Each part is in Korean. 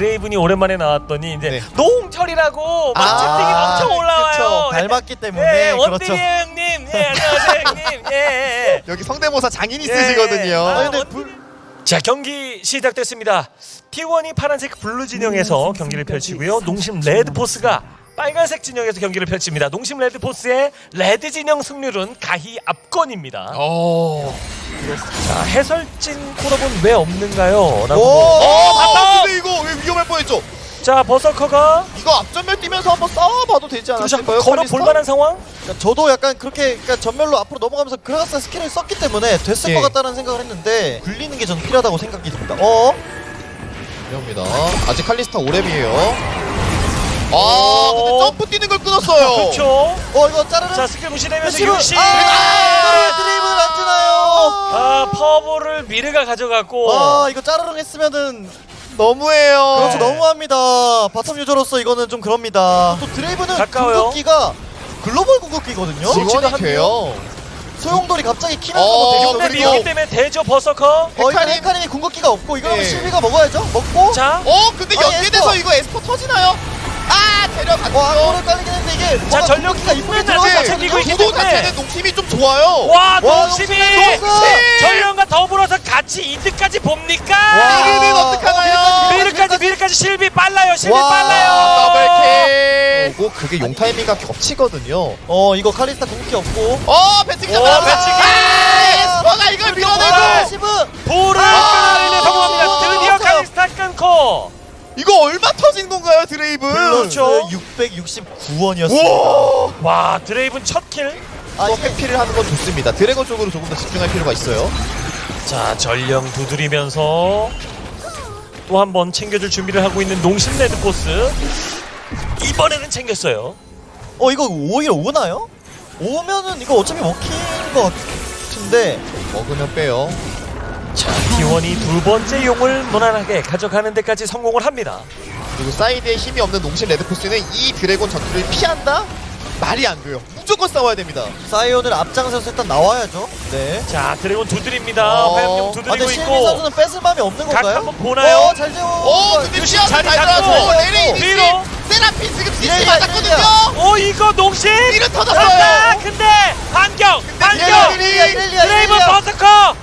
드레이븐이 오랜만에 나왔더니 이제 네. 노홍철이라고 막 아, 채팅이 엄청 올라와요. 그쵸. 네. 닮았기 때문에 예, 그렇죠. 원딜이에요 형님. 예, 안녕하세요 형님. 예, 예. 여기 성대모사 장인 예. 있으시거든요. 아, 근데 원딜이- 자 경기 시작됐습니다. T1이 파란색 블루 진영에서 경기를 펼치고요. 농심 레드포스가 빨간색 진영에서 경기를 펼칩니다. 농심 레드포스의 레드 진영 승률은 가히 압권입니다. 어. 자 해설진 콜업은 왜 없는가요? 라고 오! 어, 봤다! 근데 이거 왜 위험할 뻔했죠? 자 버서커가 이거 앞전면 뛰면서 한번 싸워봐도 되지 그렇죠 않았을까요? 걸어 칼리스타? 볼만한 상황? 그러니까 저도 약간 그렇게 그러니까 전멸로 앞으로 넘어가면서 그라가스 스킬을 썼기 때문에 됐을 예. 것 같다는 생각을 했는데 굴리는 게 저는 필요하다고 생각이 듭니다. 어? 이럽니다. 아직 칼리스타 오랩이에요. 아, 근데 점프 뛰는 걸 끊었어요. 그렇죠. 어 이거 자르는 자 스킬 무시되면서 패시브! 유시. 아! 이거를 드레이브를 안 주나요? 아 파워볼을 미르가 가져갔고. 아 이거 자르릉 했으면은 너무해요. 그렇죠 너무합니다. 바텀 유저로서 이거는 좀 그럽니다. 또 드레이브는 가까워요. 궁극기가 글로벌 궁극기거든요. 지금- 지원이? 돼요. 소용돌이 갑자기 키나는 어, 거 근데 그리고- 미르기 때문에 되죠 버서커. 어 이거 헤카림. 헤카림이 궁극기가 없고 이거는 예. 실비가 먹어야죠. 먹고 자, 어, 근데 연계돼서 에스퍼. 이거 에스퍼 터지나요? 아, 데려갔죠. 와 골을 깔리긴 했는데 이게 자 뭔가 전력 궁극기가 이쁘게 들어가서 챙기고 있기 구도 때문에. 자체는 농심이 좀 좋아요. 와 와, 농심이 농심! 전령과 더불어서 같이 이득까지 봅니까? 와. 미르는 어떡하나요? 미르까지 미르까지 실비 빨라요 실비 와, 빨라요. 더블킬. 고 그게 용 타이밍과 겹치거든요. 어 이거 칼리스타 궁극기 없고 어, 배치기 오, 잡아라. 배치기! 아, 에스퍼가 이걸 밀어내고. 시브 볼을 아, 끊어내는 성공합니다. 아, 드디어 아, 칼리스타 끊고. 이거 얼마 터진 건가요, 드레이브? 그렇죠. 669원이었습니다. 와. 와 드레이븐 첫 킬. 아, 또 이게 회피를 하는 건 좋습니다. 드래곤 쪽으로 조금 더 집중할 필요가 있어요. 자 전령 두드리면서 또 한 번 챙겨줄 준비를 하고 있는 농심 레드포스. 이번에는 챙겼어요. 어 이거 오히려 오나요? 오면은 이거 어차피 먹히는 것 같은데 먹으면 빼요. 자 T1이 두 번째 용을 무난하게 가져가는 데까지 성공을 합니다. 그리고 사이드에 힘이 없는 농심 레드포스는 이 드래곤 전투를 피한다? 말이 안 돼요. 무조건 싸워야 됩니다. 사이온을 앞장서서 일단 나와야죠. 네. 자 드래곤 두드립니다. 어. 화염용 아, 두드리고 근데 실민 있고. 선수는 뺏을 마음이 없는 각 건가요? 한번 보나요? 어, 잘 재워. 오, 근데 유신 시야가 자리 잘 잡고. 들어가서 레리 뒤로. 세라핀 지금 CC 맞았거든요. 오 이거 농심. 졌다. 터졌어요. 근데 반격. 근데 반격. 이래야, 이래야, 이래야, 드레이븐. 버서커.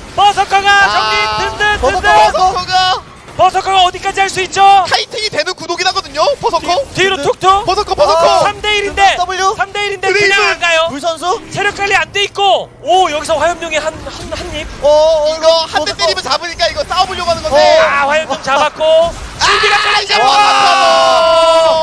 버서커가 아, 정리 든든 버서커, 든든. 버서커. 버서커가 버서커가 어디까지 할 수 있죠? 타이팅이 되는 구독이 나거든요. 버서커. 뒤로. 툭툭. 버서커 아. 버서커. 3대 1인데. W. 3대 1인데 드레이븐. 그냥 안 가요. 불 선수? 체력 관리 안 돼 있고. 오 여기서 화염용이 한한한 입. 어, 어 이거 한 대 버서커. 때리면 잡으니까 이거 싸워보려고 하는 건데. 아 화염용 잡았고. 실비가 때리지 와, 버서커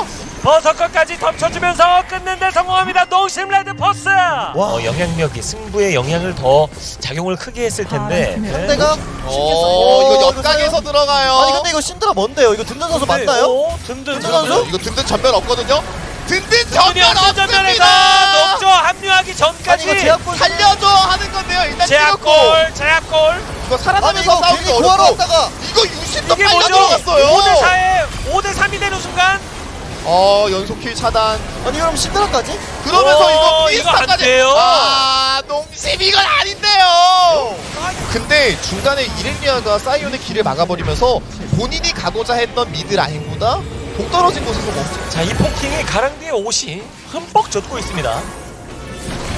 까지 덮쳐주면서 끝낸데 성공합니다. 농심 레드포스. 와. 어, 영향력이 승부에 영향을 더 작용을 크게 했을 텐데. 네. 상대가 어, 신기했어요. 이거 옆각에서 들어가요. 아니 근데 이거 신드라 뭔데요? 이거 든든 선수 맞나요? 오, 든든 든든 선수. 선수? 이거 든든 전면 없거든요. 든든 전면 전면 전면에서 없습니다. 녹조 합류하기 아니 전까지 이거 제압골 살려줘 하는 건데요. 일단 찍었고 제압골, 제압골. 이거 아니 살아나면서 이거 싸우기 괜히 구하러 어렵고 왔다가 이거 유신도 이게 빨려 뭐죠? 들어갔어요. 5대 4에 5대 3이 되는 순간 어 연속 킬 차단. 아니 그럼 신드라까지? 그러면서 오, 이거 이거 안 피스타까지. 돼요. 아 농심 이건 아닌데요. 근데 중간에 이렐리아가 사이온의 길을 막아버리면서 본인이 가고자 했던 미드 라인보다 동떨어진 곳에서 멈춰. 자, 이 포킹이 가랑비의 옷이 흠뻑 젖고 있습니다.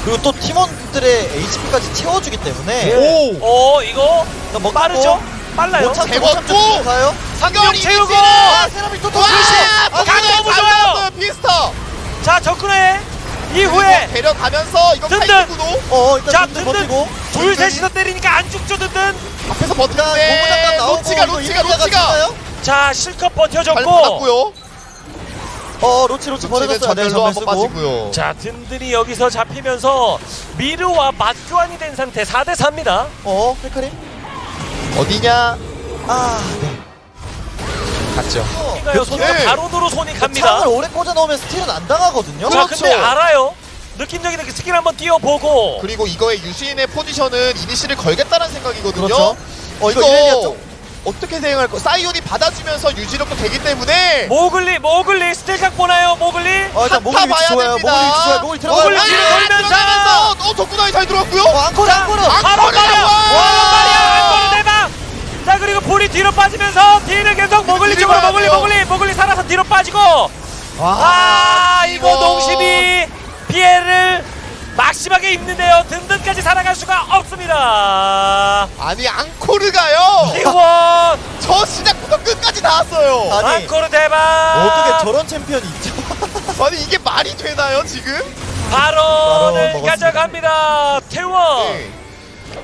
그리고 또 팀원들의 HP까지 채워주기 때문에 오. 어, 이거 빠르죠? 빨라요. 못 재웠고! 상경 채우고 아 세라미 또 와! 돌시! 각 너무 좋아요. 피스타. 자, 접근해. 이후에 데려가면서 이거 든든. 어 일단 자, 든든 든든 버티고 둘 셋이서 때리니까 안 죽죠, 든든. 앞에서 고무장갑 나오고 로치가 이거 로치가 로치가? 자, 실컷 잘 버텨줬고. 받았고요. 어 로치 로치 버려졌어요 네 전멸로 전멸 한번 쓰고 빠지고요. 자, 든든이 여기서 잡히면서 미르와 맞교환이 된 상태 4대 4입니다. 어 헤카림? 어디냐? 아 네 갔죠. 그러니까요, 손으로 네. 가로도로 손이 갑니다. 창을 오래 꽂아 넣으면 스틸은 안 당하거든요 자, 그렇죠. 근데 알아요. 느낌적인 그 스킬 한번 띄워보고. 그리고 이거의 유시인의 포지션은 이니시를 걸겠다는 생각이거든요. 그렇죠 어 이거 이거 어떻게 대응할 거? 사이온이 받아주면서 유지력도 되기 때문에 모글리, 모글리, 스틸각 보나요, 모글리? 어 일단 목이 위치 봐야 좋아요 위치 좋아요 목이 들어가요 아, 뒤로 돌면서! 들어가면서! 어 덕구나이 잘 들어왔고요. 어 앙코르 앙코르 아, 바로! 바로 말이야! 안거는 대박! 자, 그리고 볼이 뒤로 빠지면서 뒤를 계속 딜이 쪽으로 돼요. 모글리 모글리 살아서 뒤로 빠지고 와, 아 이거 이거. 농심이 피해를 막심하게 입는데요 든든까지 살아갈 수가 없습니다 아니 앙코르가요. T1 저 시작부터 끝까지 나왔어요. 아니, 앙코르 대박 어떻게 저런 챔피언이 있죠? 아니 이게 말이 되나요 지금? 바로 먹었습니다. 가져갑니다 태원 네.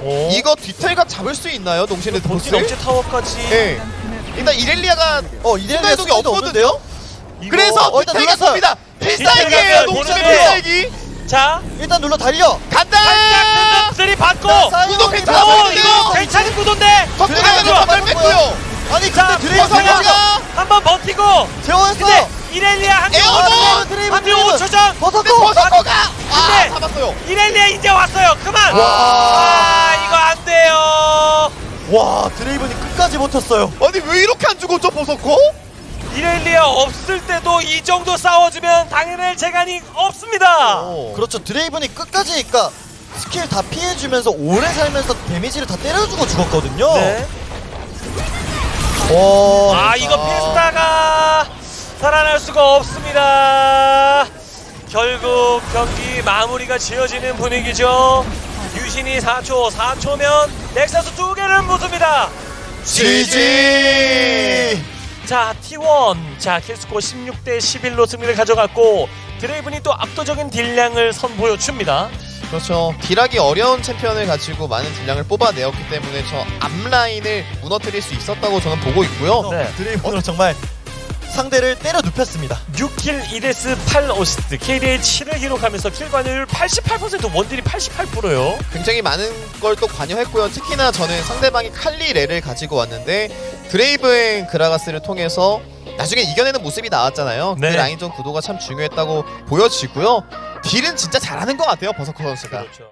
오. 이거 뒤탈각 잡을 수 있나요 본진 레드포스를? 억제 타워까지 네. 일단 이렐리아가 어 이래야 순간이동이 수도 없거든요. 이거- 그래서 어, 일단 눌렀어요. 씁니다. 필살기예요 보는데. 필살기. 자 일단 눌러 달려. 간다. 든든 받고 구독 오 괜찮아 이거 보이는데요. 괜찮은 구도인데 덕분에 좋아. 정말 뺐고요. 아니 자, 근데 드레이브 버섯이가 살려. 한번 버티고 재웠어. 근데 이렐리아! 한 드레이브 대 드레이브. 5초 전 버섯고. 버섯거가 아 근데- 잡았어요. 이렐리아 이제 왔어요 그만 와. 아 이거 안 돼요 와 드레이븐이 끝까지 버텼어요. 아니 왜 이렇게 안 죽었죠 버섯거? 이렐리아 없을 때도 이 정도 싸워주면 당연할 재간이 없습니다 오. 그렇죠 드레이븐이 끝까지 그러니까 스킬 다 피해주면서 오래 살면서 데미지를 다 때려주고 죽었거든요. 네. 와. 아 이거 피스타가 살아날 수가 없습니다. 결국 경기 마무리가 지어지는 분위기죠. 유신이 4초, 4초면 넥사스 두 개를 부숩니다. GG. 자 T1, 자 킬스코 16대 11로 승리를 가져갔고 드레이븐이 또 압도적인 딜량을 선보여 줍니다. 그렇죠. 딜하기 어려운 챔피언을 가지고 많은 딜량을 뽑아내었기 때문에 저 앞라인을 무너뜨릴 수 있었다고 저는 보고 있고요. 네. 드레이븐으로 정말 상대를 때려 눕혔습니다. 6킬 1데스 8어시스트, KDA 7을 기록하면서 킬 관여율 88%, 원딜이 88%요. 굉장히 많은 걸 또 관여했고요. 특히나 저는 상대방이 칼리 레를 가지고 왔는데 드레이브행 그라가스를 통해서 나중에 이겨내는 모습이 나왔잖아요. 네. 그 라인전 구도가 참 중요했다고 보여지고요. 딜은 진짜 잘하는 것 같아요. 버서커 선수가. 그렇죠.